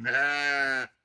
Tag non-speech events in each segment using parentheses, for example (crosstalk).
Не.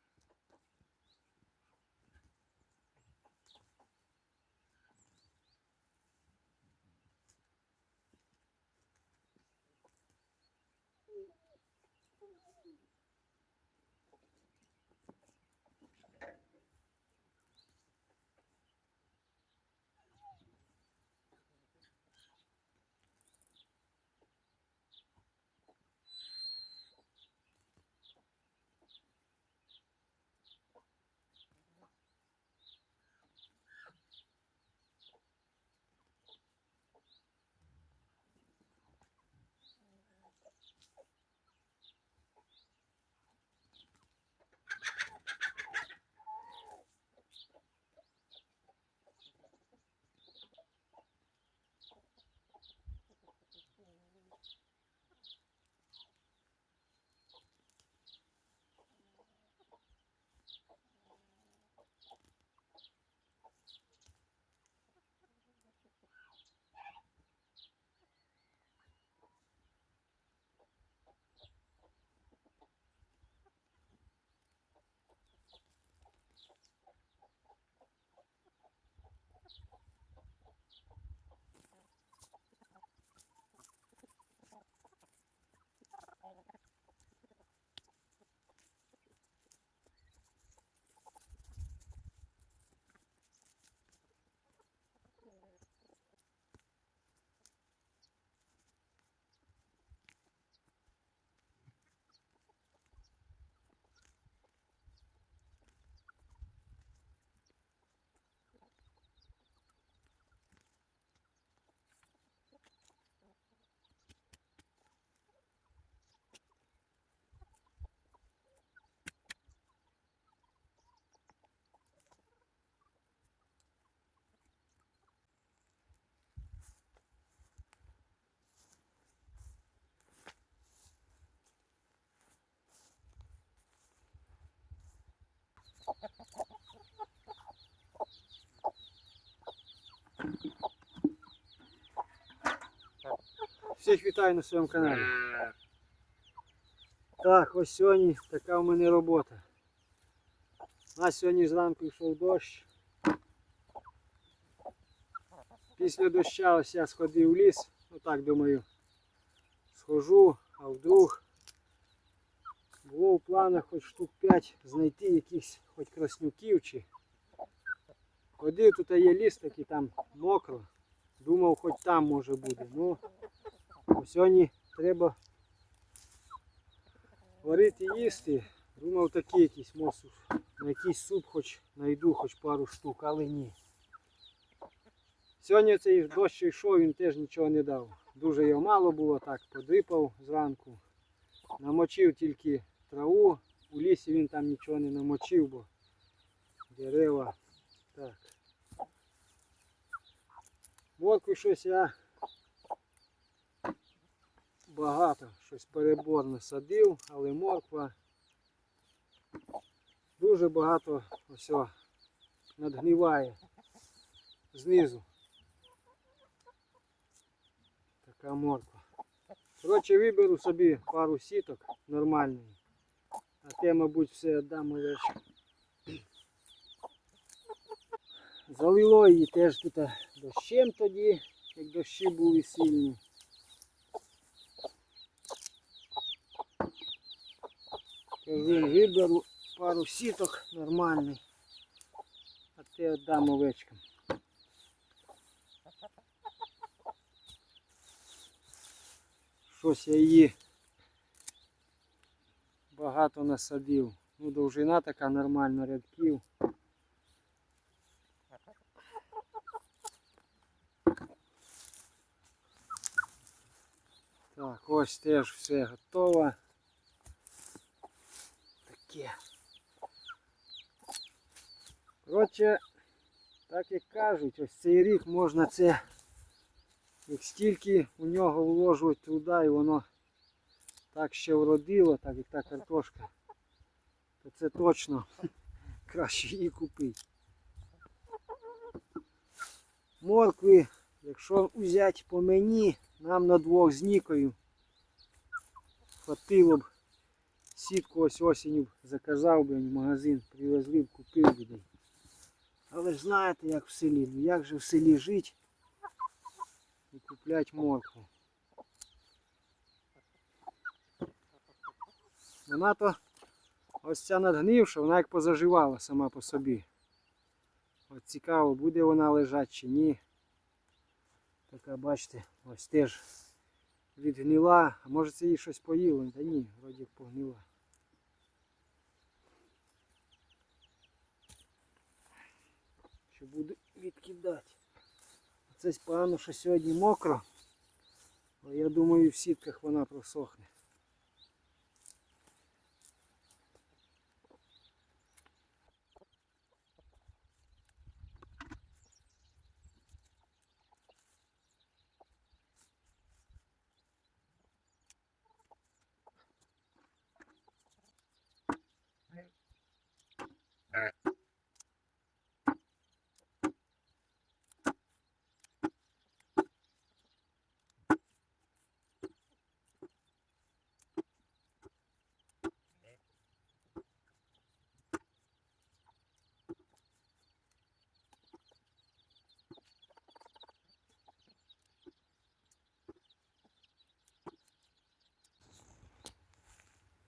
Всіх вітаю на своєму каналі. Так, ось сьогодні така в мене робота. У нас сьогодні зранку йшов дощ. Після доща ось я сходив в ліс. Ну так думаю, схожу, а вдруг було в планах хоч штук 5 знайти якихось хоч краснюків чи. Ходив, тут є ліс такий там мокро. Думав, хоч там може буде. Ну, сьогодні треба варити їсти. Думав такий якийсь мосу. На якийсь суп хоч знайду хоч пару штук, але ні. Сьогодні цей дощ йшов, він теж нічого не дав. Дуже його мало було, так подрипав зранку. Намочив тільки траву. У лісі він там нічого не намочив, бо дерева. Так. Моркви щось я багато, щось переборно садив, але морква дуже багато ось о, надгниває знизу. Така морква. Коротше, виберу собі пару сіток нормальної. А те, мабуть, все віддам овечку. Залило її теж тут дощем тоді, як дощі були сильні. Виберу пару сіток нормальних, а те віддам овечкам. Щось я її багато насадив. Ну, довжина така нормальна рядків. Так, ось теж все готово. Таке. Коротше, так як кажуть, ось цей рік можна це, як стільки у нього вложувати труда і воно так ще вродило, так як та картошка, то це точно (laughs) краще її купити. Моркви, якщо взяти по мені, нам на двох з Нікою хватило б Сітку ось осінню заказав би в магазин, привезли б, купив би. Але ж знаєте, як в селі. Ну як же в селі жити і купляти моркву. Вона то ось ця надгнивша, вона як позаживала сама по собі. От цікаво, буде вона лежати чи ні. Така, бачите, ось теж відгніла. А може це їй щось поїло? Та ні, вроді погнила. Що буду відкидати. Це погано, що сьогодні мокро. Але я думаю, в сітках вона просохне.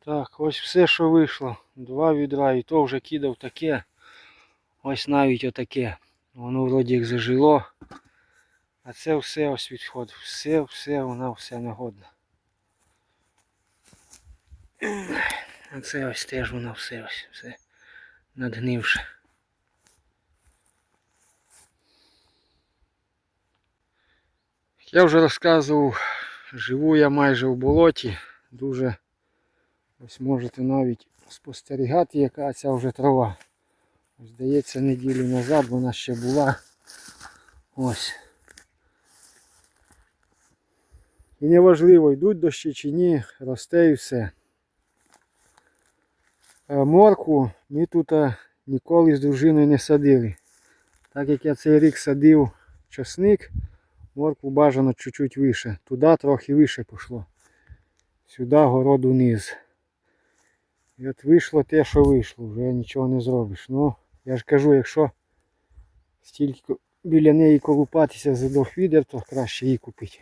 Так, ось все, що вийшло. Два відра, і то вже кидав таке. Ось навіть отаке. Воно вроді як зажило. А це все ось відход. Все, все, вона все негодна. А це ось теж воно все ось все надгнивше. Я вже розказував, живу я майже в болоті. Дуже Ось можете навіть спостерігати, яка ця вже трава. Ось, Здається, неділю назад вона ще була. Ось. І неважливо, йдуть дощі чи ні, росте і все. Е, Моркву ми тут е, ніколи з дружиною не садили. Так як я цей рік садив часник, моркву бажано чуть-чуть вище. Туди трохи вище пішло. Сюди городу низ. І от вийшло те, що вийшло, вже нічого не зробиш. Ну, я ж кажу, якщо стільки біля неї колупатися за двох відер, то краще її купити.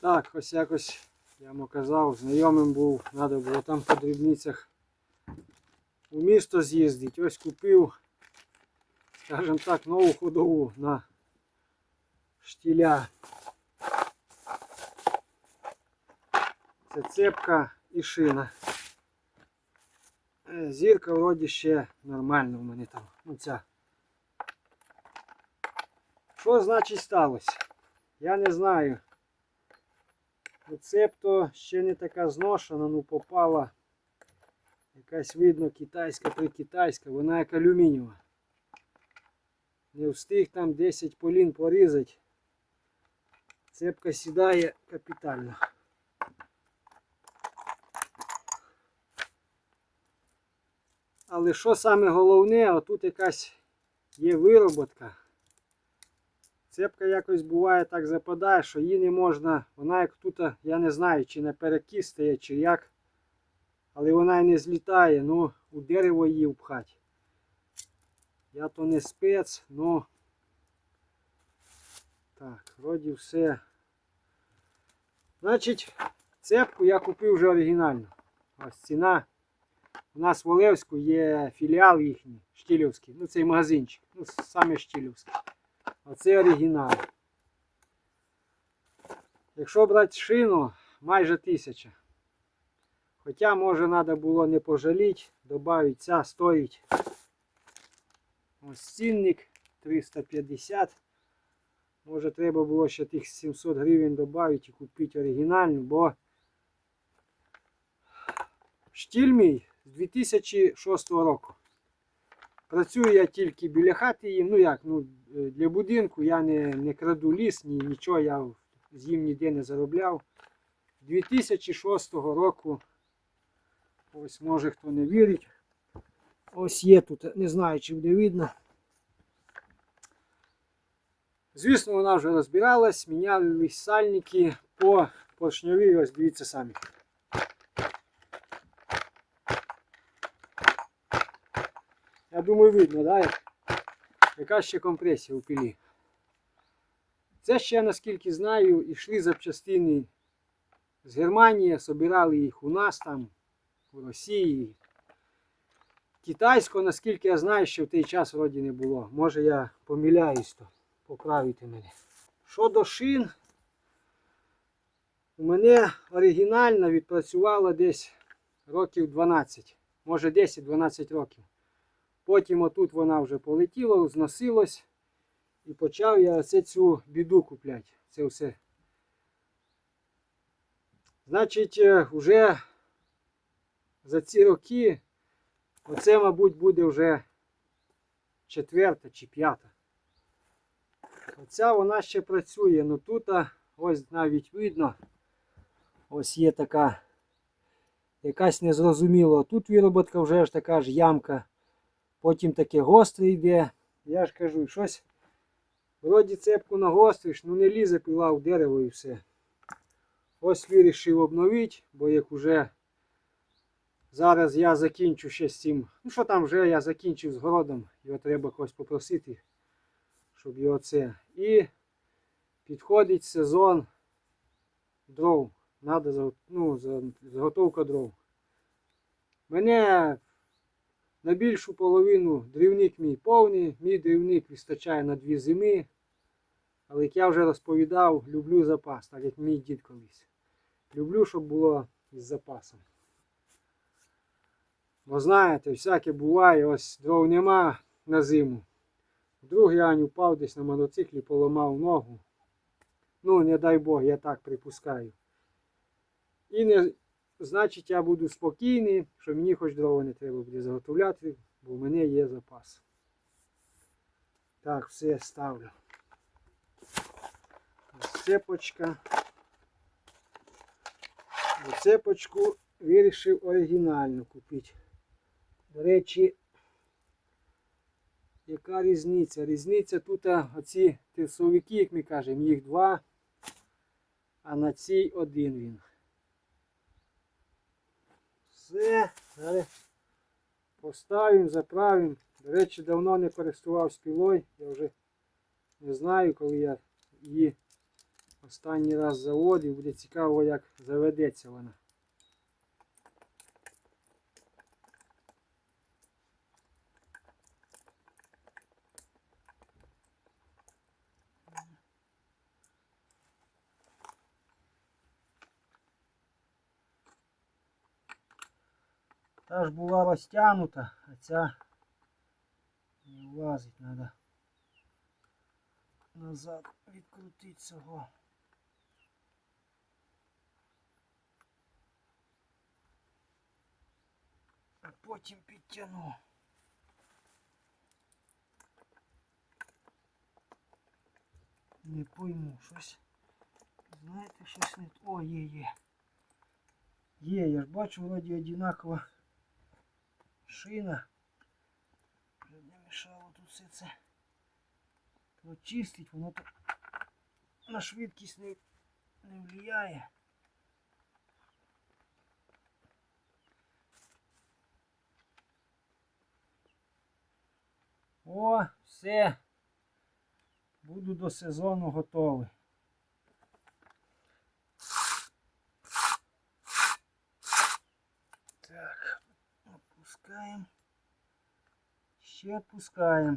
Так, ось якось я йому казав, знайомим був, треба було там по дрібницях у місто з'їздити. Ось купив, скажімо так, нову ходову на штіля. Це цепка і шина. Е, Зірка вроді ще нормальна у мене там. Ну ця. Що значить сталося? Я не знаю. Рецепто ще не така зношена, ну попала. Якась видно китайська прикитайська, вона як алюмінієва. Не встиг там 10 полін порізати. Цепка сідає капітально. Але що саме головне, отут якась є вироботка. Цепка якось буває так западає, що її не можна, вона як тут, я не знаю, чи на перекіс стає, чи як. Але вона і не злітає, ну у дерево її впхати. Я то не спец, ну так, вроді все. Значить, цепку я купив вже оригінально. Ось ціна. У нас в Олевську є філіал їхній, Штілівський. Ну цей магазинчик. Ну, саме Штілівський. Оце оригінал. Якщо брати шину, майже тисяча. Хоча, може, треба було не пожаліти, додати ця стоїть. Ось цінник 350. Може треба було ще тих 700 гривень додати і купити оригінальну, бо штіль мій з 2006 року. Працюю я тільки біля хати їм. Ну як, ну е, для будинку я не, не краду ліс, ні, нічого я з їм ніде не заробляв. 2006 року. Ось може хто не вірить. Ось є тут, не знаю, чи буде видно. Звісно, вона вже розбиралась, міняли сальники по поршньовій, ось дивіться самі. Я думаю, видно, да? Яка ще компресія у пилі. Це ще, наскільки знаю, йшли запчастини з Германії, собирали їх у нас там, у Росії. Китайського, наскільки я знаю, ще в той час вроді не було. Може я помиляюсь, то поправите мене. Щодо шин, у мене оригінальна відпрацювала десь років 12, може 10-12 років. Потім отут вона вже полетіла, зносилась. І почав я оце цю біду купляти. Це все. Значить, е, вже за ці роки, оце, мабуть, буде вже четверта чи п'ята. Оця вона ще працює, ну тут ось навіть видно, ось є така якась незрозуміла. Тут вироботка вже ж така ж ямка. Потім таке гостре йде. Я ж кажу, щось. Вроді цепку нагостриш, ну не лізе пила в дерево і все. Ось вирішив обновити, бо як уже зараз я закінчу ще з цим. Ну що там вже я закінчив з городом, його треба когось попросити, щоб його це. І підходить сезон дров. Надо ну, заготовка дров. Мене на більшу половину дрівник мій повний, мій дрівник вистачає на дві зими. Але як я вже розповідав, люблю запас, так як мій дід колись. Люблю, щоб було із запасом. Бо знаєте, всяке буває, ось дров нема на зиму. Вдруг я не впав десь на мотоциклі, поламав ногу. Ну, не дай Бог, я так припускаю. І не, значить я буду спокійний, що мені хоч дрова не треба буде заготовляти, бо в мене є запас. Так, все ставлю. Цепочка. Цепочку вирішив оригінальну купити. До речі, яка різниця? Різниця тут оці тирсовики, як ми кажемо, їх два, а на цій один він. Все, зараз поставимо, заправимо. До речі, давно не користувався пілою. Я вже не знаю, коли я її останній раз заводив. Буде цікаво, як заведеться вона. Та ж була розтягнута, а ця не влазить, треба назад відкрутити цього. А потім підтягну. Не пойму щось. Знаєте, щось не... О, є, є. Є, я ж бачу, вроді одинакова шина. Щоб не мішало тут все це почистить, воно так на швидкість не, не впливає. О, все. Буду до сезону готовий. Так, опускаємо. Ще відпускаємо.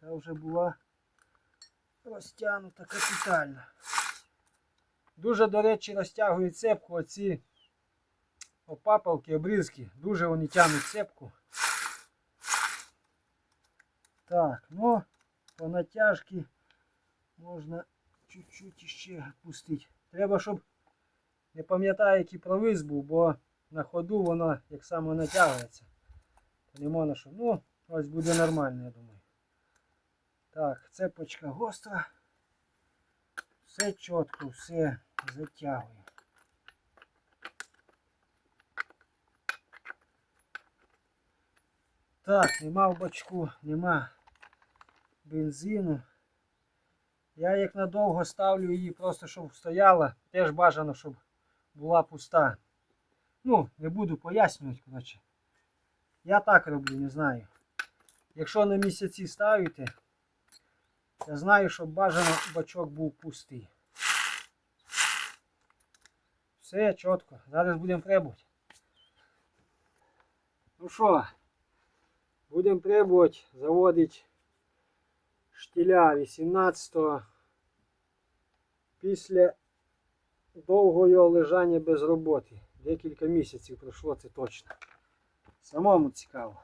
Та вже була розтягнута капітально. Дуже, до речі, розтягують цепку оці опапалки, обрізки. Дуже вони тягнуть цепку. Так, ну, по натяжці можна чуть-чуть іще відпустити. Треба, щоб не пам'ятаю, який провис був, бо на ходу воно як само натягується. То не можна, що. Ну, ось буде нормально, я думаю. Так, цепочка гостра. Все чітко, все затягує. Так, нема в бачку, нема бензину. Я як надовго ставлю її просто, щоб стояла. Теж бажано, щоб була пуста. Ну, не буду пояснювати, коротше. Я так роблю, не знаю. Якщо на місяці ставите, я знаю, що бажано бачок був пустий. Все чітко. Зараз будемо пробувати. Ну що, будемо пробувати заводити штіля 18-го після довгого лежання без роботи. Декілька місяців пройшло, це точно. Самому цікаво.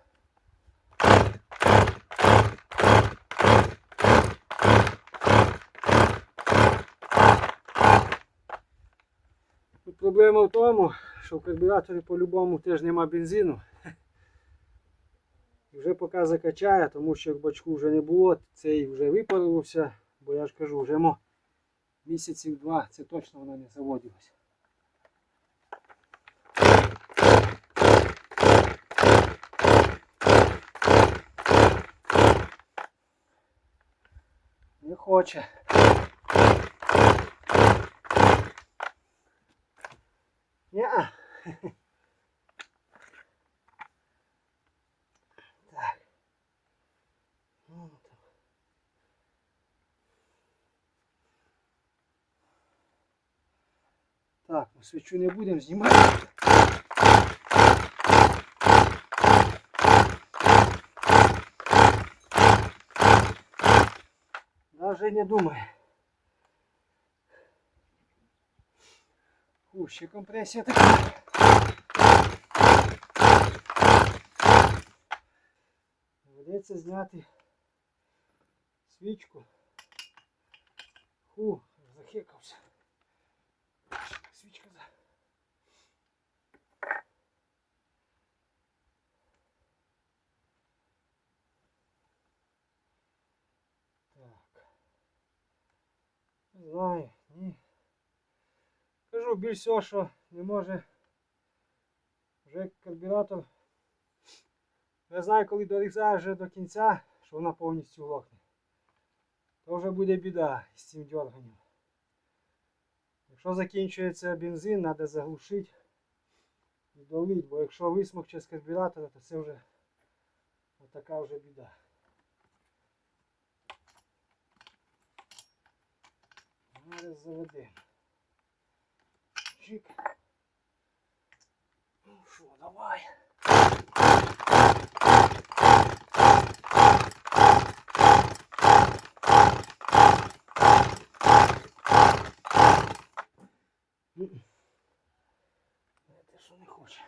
Проблема в тому, що в карбюраторі по-любому теж нема бензину. І вже поки закачає, тому що як бачку вже не було, цей вже випарувався, бо я ж кажу, вже місяців два, це точно вона не заводилась. Хоче. Ня. (laughs) Так. Ну. Так, ну свічу не будемо знімати. Даже не думай. Фу, ще компресія така. Доведеться зняти свічку. Фу, захекався. Не знаю, ні. Кажу більш всього, що не може вже карбюратор. Я знаю, коли дорізаєш вже до кінця, що вона повністю лопне. То вже буде біда з цим дерганням. Якщо закінчується бензин, треба заглушити і долити, бо якщо висмокче з карбюратора, то це вже отака вже біда. Зараз заведемо. Чик. Ну що, давай. М-м. Знаєте, що не хоче.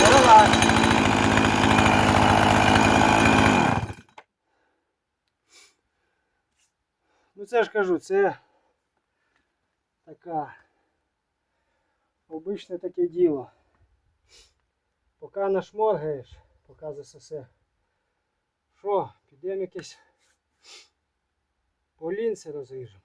Давай. Це ж кажу, це така обичне таке діло. Поки нашморгаєш, поки засосе. Що, підемо якесь полінце розріжемо.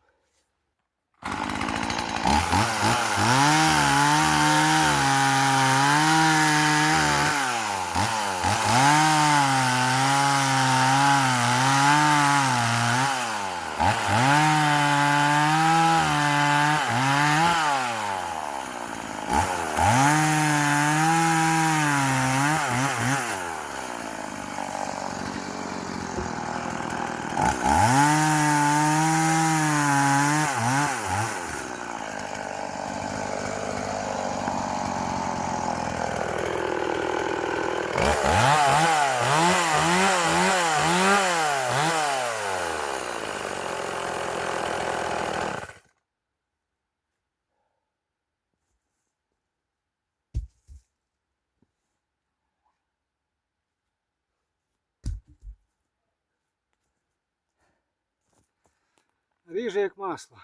Ріже як масло.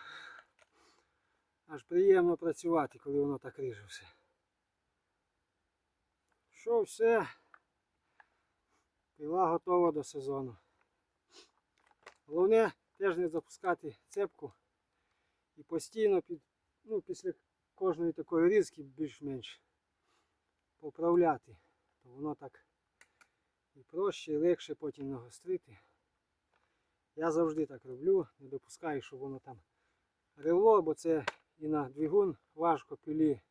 Аж приємно працювати, коли воно так ріже все. Що все? Пила готова до сезону. Головне теж не запускати цепку і постійно під, ну, після кожної такої різки більш-менш поправляти. То воно так і проще, і легше потім нагострити. Я завжди так роблю, не допускаю, щоб воно там ревло, бо це і на двигун важко пилі.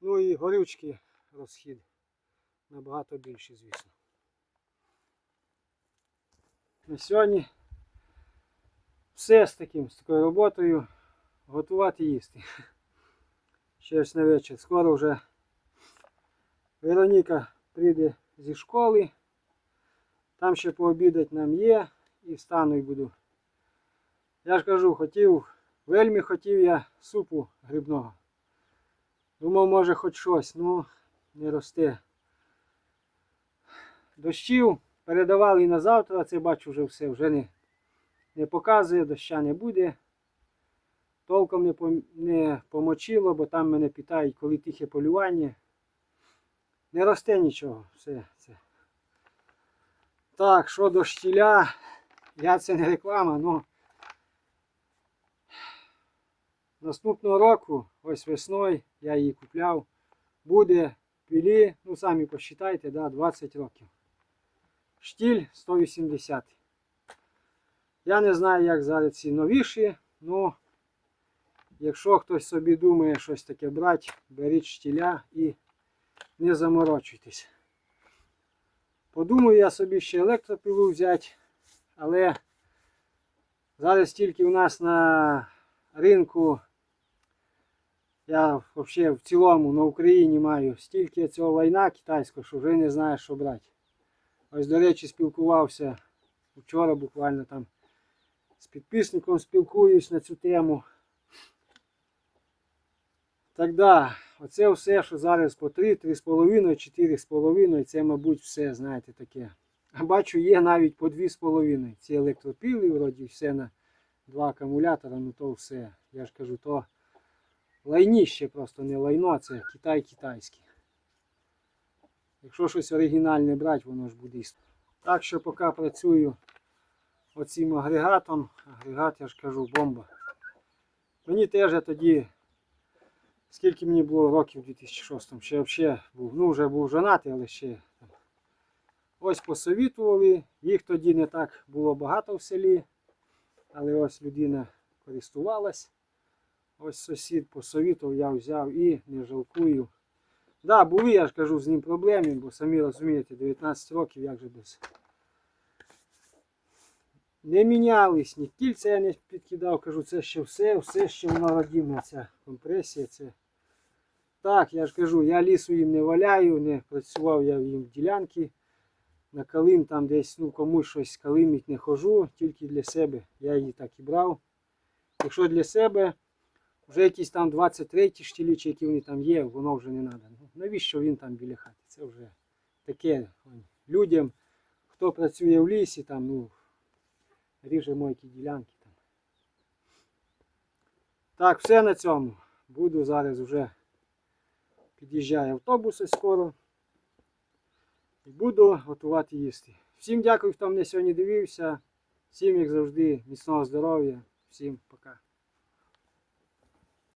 Ну і горючки розхід набагато більший, звісно. На сьогодні все з таким, з такою роботою готувати їсти. (laughs) Ось на вечір. Скоро вже Вероніка прийде зі школи. Там ще пообідати нам є і встану і буду. Я ж кажу, хотів, вельми хотів я супу грибного. Думав, може хоч щось, ну не росте. Дощів передавали і на завтра, це бачу вже все, вже не, не показує, доща не буде. Толком не, не помочило, бо там мене питають, коли тихе полювання. Не росте нічого, все це. Так, що до штіля, я це не реклама, але наступного року, ось весною, я її купляв, буде пілі, ну самі посчитайте, да, 20 років. Штіль 180. Я не знаю, як зараз ці новіші, але якщо хтось собі думає щось таке брати, беріть штіля і не заморочуйтесь. Подумаю я собі ще електропілу взяти, але зараз тільки у нас на ринку, я взагалі в цілому на Україні маю стільки цього лайна китайського, що вже не знаю, що брати. Ось, до речі, спілкувався вчора буквально там з підписником спілкуюсь на цю тему. Так да, оце все, що зараз по 3, 3,5, 4,5, це, мабуть, все, знаєте, таке. Бачу, є навіть по 2,5. Ці електропіли, вроді, все на два акумулятора, ну то все. Я ж кажу, то лайніще просто не лайно, це Китай китайський. Якщо щось оригінальне брати, воно ж буде. Так що поки працюю оцим агрегатом, агрегат, я ж кажу, бомба. Мені теж я тоді, скільки мені було років у 2006 ще взагалі був, ну вже був женатий, але ще. Ось посовітували, їх тоді не так було багато в селі, але ось людина користувалась. Ось сусід посовітував, я взяв і не жалкую. Да, були, я ж кажу, з ним проблеми, бо самі розумієте, 19 років, як же без. Не мінялись, ні кільця я не підкидав, кажу, це ще все, все ще воно родимне, ця компресія. Це. Так, я ж кажу, я лісу їм не валяю, не працював я їм в ділянки. На калим там десь ну, комусь щось калимить не хожу, тільки для себе. Я її так і брав. Якщо для себе, вже якісь там 23 штілі, чи які вони там є, воно вже не треба. Ну, навіщо він там біля хати? Це вже таке людям, хто працює в лісі, там, ну, ріже мойки ділянки. Там. Так, все на цьому. Буду зараз вже під'їжджає автобус ось скоро. І буду готувати їсти. Всім дякую, хто мене сьогодні дивився. Всім, як завжди, міцного здоров'я. Всім пока.